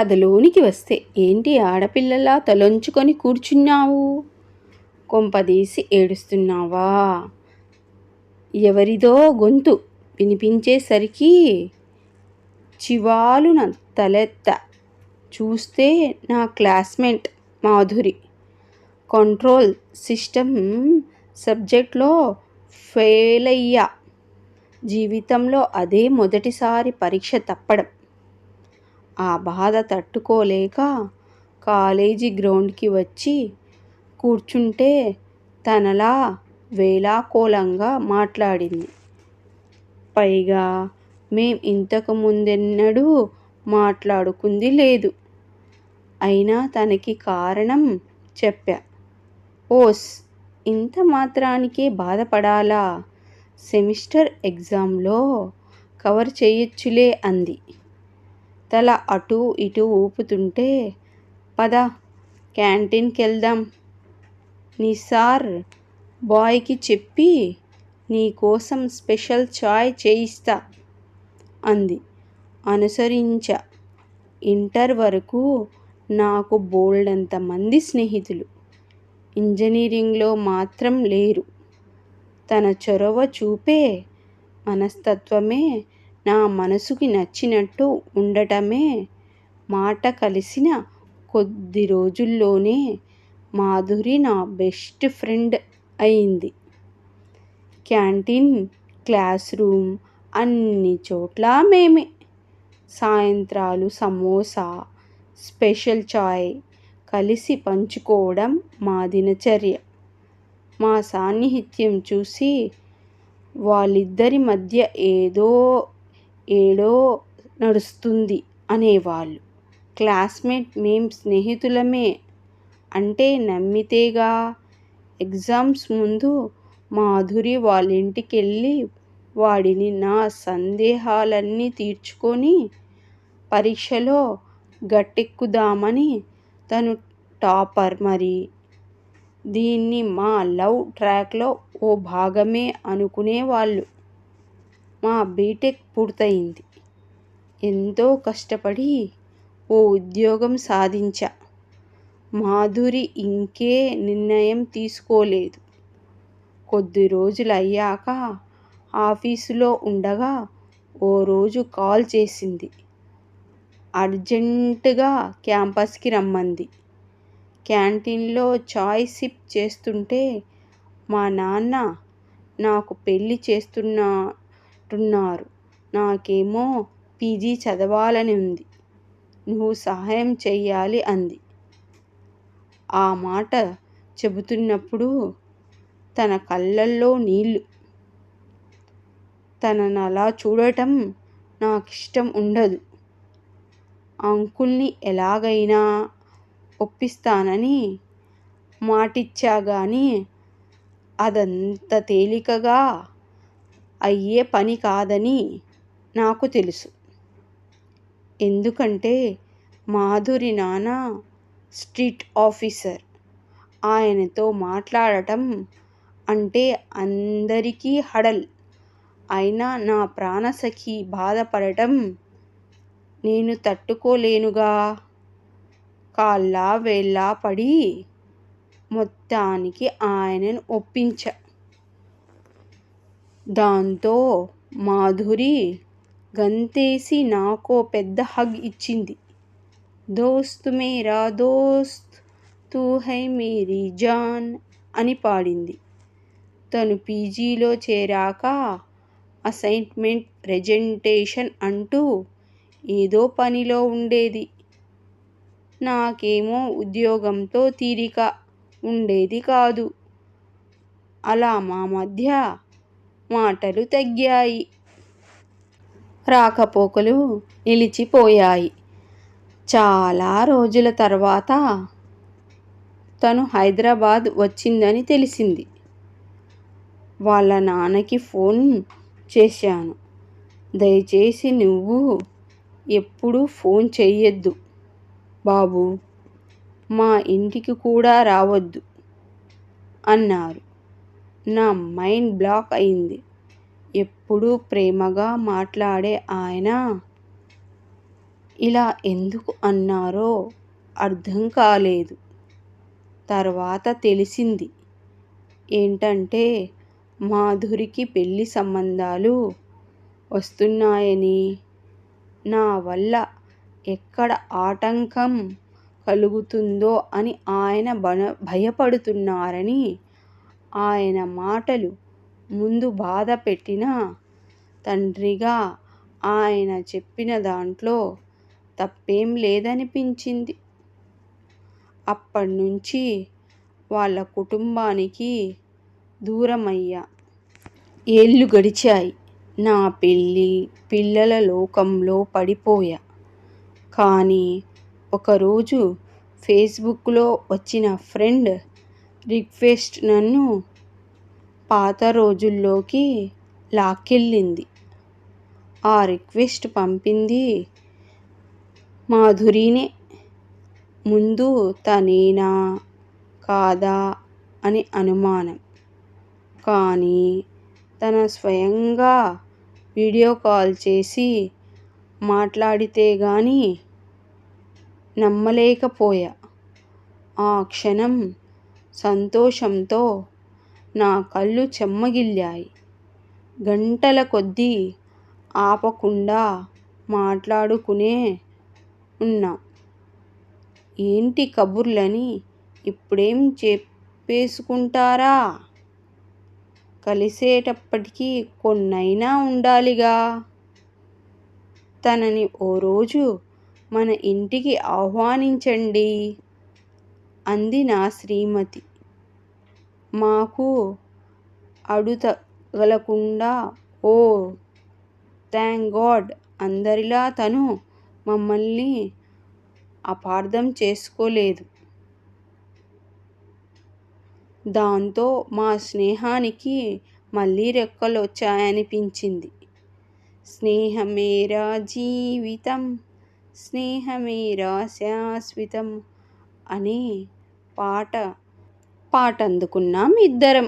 కథలోనికి వస్తే ఏంటి ఆడపిల్లలా తలొంచుకొని కూర్చున్నావు? కొంపదీసి ఏడుస్తున్నావా? ఎవరిదో గొంతు వినిపించేసరికి చివాలున తలెత్త. చూస్తే నా క్లాస్మేట్ మాధురి. కంట్రోల్ సిస్టమ్ సబ్జెక్ట్లో ఫెయిల్ అయ్యా జీవితంలో అదే మొదటిసారి పరీక్ష తప్పడం. ఆ బాధ తట్టుకోలేక కాలేజీ గ్రౌండ్కి వచ్చి కూర్చుంటే తనలా వేలాకోలంగా మాట్లాడింది. పైగా మేం ఇంతకు ముందెన్నడూ మాట్లాడుకుంది లేదు. అయినా తనకి కారణం చెప్పా. ఓస్ ఇంత మాత్రానికే బాధపడాలా? సెమిస్టర్ ఎగ్జామ్లో కవర్ చేయొచ్చులే అంది. తల అటూ ఇటూ ఊపుతుంటే పద క్యాంటీన్కి వెళ్దాం నీ సార్ బాయ్కి చెప్పి నీ కోసం స్పెషల్ చాయ్ చేయిస్తా అంది. అనుసరించ. ఇంటర్ వరకు నాకు బోల్డంత మంది స్నేహితులు. ఇంజనీరింగ్లో మాత్రం లేరు. తన చొరవ చూపే మనస్తత్వమే నా మనసుకి నచ్చినట్టు ఉండటమే మాట కలిసిన కొద్ది రోజుల్లోనే మాధురి నా బెస్ట్ ఫ్రెండ్ అయింది. క్యాంటీన్ క్లాస్ రూమ్ అన్ని చోట్ల మేమే. సాయంత్రాలు సమోసా స్పెషల్ చాయ్ కలిసి పంచుకోవడం మా దినచర్య. మా సాన్నిహిత్యం చూసి వాళ్ళిద్దరి మధ్య ఏదో ఏడో నడుస్తుంది అనేవాళ్ళు. క్లాస్మేట్ మేం స్నేహితులమే అంటే నమ్మితేగా. ఎగ్జామ్స్ ముందు మాధురి వాళ్ళింటికెళ్ళి వాడిని నా సందేహాలన్నీ తీర్చుకొని పరీక్షలో గట్టెక్కుదామని తను టాపర్ మరి. దీన్ని మా లవ్ ట్రాక్లో ఓ భాగమే అనుకునేవాళ్ళు. మా బీటెక్ పూర్తయింది. ఎంతో కష్టపడి ఓ ఉద్యోగం సాధించా. మాధురి ఇంకే నిర్ణయం తీసుకోలేదు. కొద్ది రోజులు అయ్యాక ఆఫీసులో ఉండగా ఓ రోజు కాల్ చేసింది. అర్జెంటుగా క్యాంపస్కి రమ్మంది. క్యాంటీన్లో చాయ్ సిప్ చేస్తుంటే మా నాన్న నాకు పెళ్ళి అంటున్నారు. నాకేమో పీజీ చదవాలని ఉంది. నువ్వు సహాయం చెయ్యాలి అంది. ఆ మాట చెబుతున్నప్పుడు తన కళ్ళల్లో నీళ్ళు తననలా చూడటం నాకిష్టం ఉండదు. అంకుల్ని ఎలాగైనా ఒప్పిస్తానని మాటిచ్చా కానీ అదంత తేలికగా అయ్యే పని కాదని నాకు తెలుసు. ఎందుకంటే మాధురి నాన్న స్ట్రీట్ ఆఫీసర్. ఆయనతో మాట్లాడటం అంటే అందరికీ హడల్. అయినా నా ప్రాణసఖి బాధపడటం నేను తట్టుకోలేనుగా. కాళ్ళ వేళ్ళ పడి మొత్తానికి ఆయనను ఒప్పించా దాంతో మాధురి గంతేసి నాకో పెద్ద హగ్ ఇచ్చింది. దోస్త్ మేరా దోస్త్ తూ హై మేరీ జాన్ అని పాడింది. తను పీజీలో చేరాక అసైన్మెంట్ ప్రెజెంటేషన్ అంటూ ఏదో పనిలో ఉండేది. నాకేమో ఉద్యోగంతో తీరిక ఉండేది కాదు. అలా మా మధ్య మాటలు తగ్గాయి. రాకపోకలు నిలిచిపోయాయి. చాలా రోజుల తర్వాత తను హైదరాబాద్ వచ్చిందని తెలిసింది. వాళ్ళ నాన్నకి ఫోన్ చేశాను. దయచేసి నువ్వు ఎప్పుడూ ఫోన్ చెయ్యొద్దు బాబు. మా ఇంటికి కూడా రావద్దు అన్నారు. నా మైండ్ బ్లాక్ అయింది. ఎప్పుడూ ప్రేమగా మాట్లాడే ఆయన ఇలా ఎందుకు అన్నారో అర్థం కాలేదు. తర్వాత తెలిసింది. ఏంటంటే మాధురికి పెళ్ళి సంబంధాలు వస్తున్నాయని. నా వల్ల ఎక్కడ ఆటంకం కలుగుతుందో అని ఆయన భయపడుతున్నారని ఆయన మాటలు ముందు బాధ పెట్టినా తండ్రిగా ఆయన చెప్పిన దాంట్లో తప్పేం లేదనిపించింది. అప్పటినుంచి వాళ్ళ కుటుంబానికి దూరమయ్యా. ఏళ్ళు గడిచాయి. నా పెళ్ళి పిల్లల లోకంలో పడిపోయా. కానీ ఒకరోజు ఫేస్బుక్లో వచ్చిన ఫ్రెండ్ రిక్వెస్ట్ నన్ను పాత రోజుల్లోకి లాక్కెళ్ళింది. ఆ రిక్వెస్ట్ పంపింది మాధురినే. ముందు తనేనా? కాదా? అని అనుమానం. కానీ తన స్వయంగా వీడియో కాల్ చేసి మాట్లాడితే గాని నమ్మలేకపోయా. ఆ క్షణం సంతోషంతో నా కళ్ళు చెమ్మగిల్లాయి. గంటల కొద్దీ ఆపకుండా మాట్లాడుకునే ఉన్నాం. ఏంటి కబుర్లని ఇప్పుడేం చెప్పేసుకుంటారా? కలిసేటప్పటికీ కొన్నైనా ఉండాలిగా. తనని ఓ రోజు మన ఇంటికి ఆహ్వానించండి. అంది నా శ్రీమతి. మాకు అడుతగలకుండా ఓ థ్యాంక్ గాడ్ అందరిలా తను మమ్మల్ని అపార్థం చేసుకోలేదు. దాంతో మా స్నేహానికి మళ్ళీ రెక్కలు వచ్చాయనిపించింది స్నేహమేరా జీవితం స్నేహమేరా శాశ్వతం అనే పాట పాట అందుకున్నాం ఇద్దరం.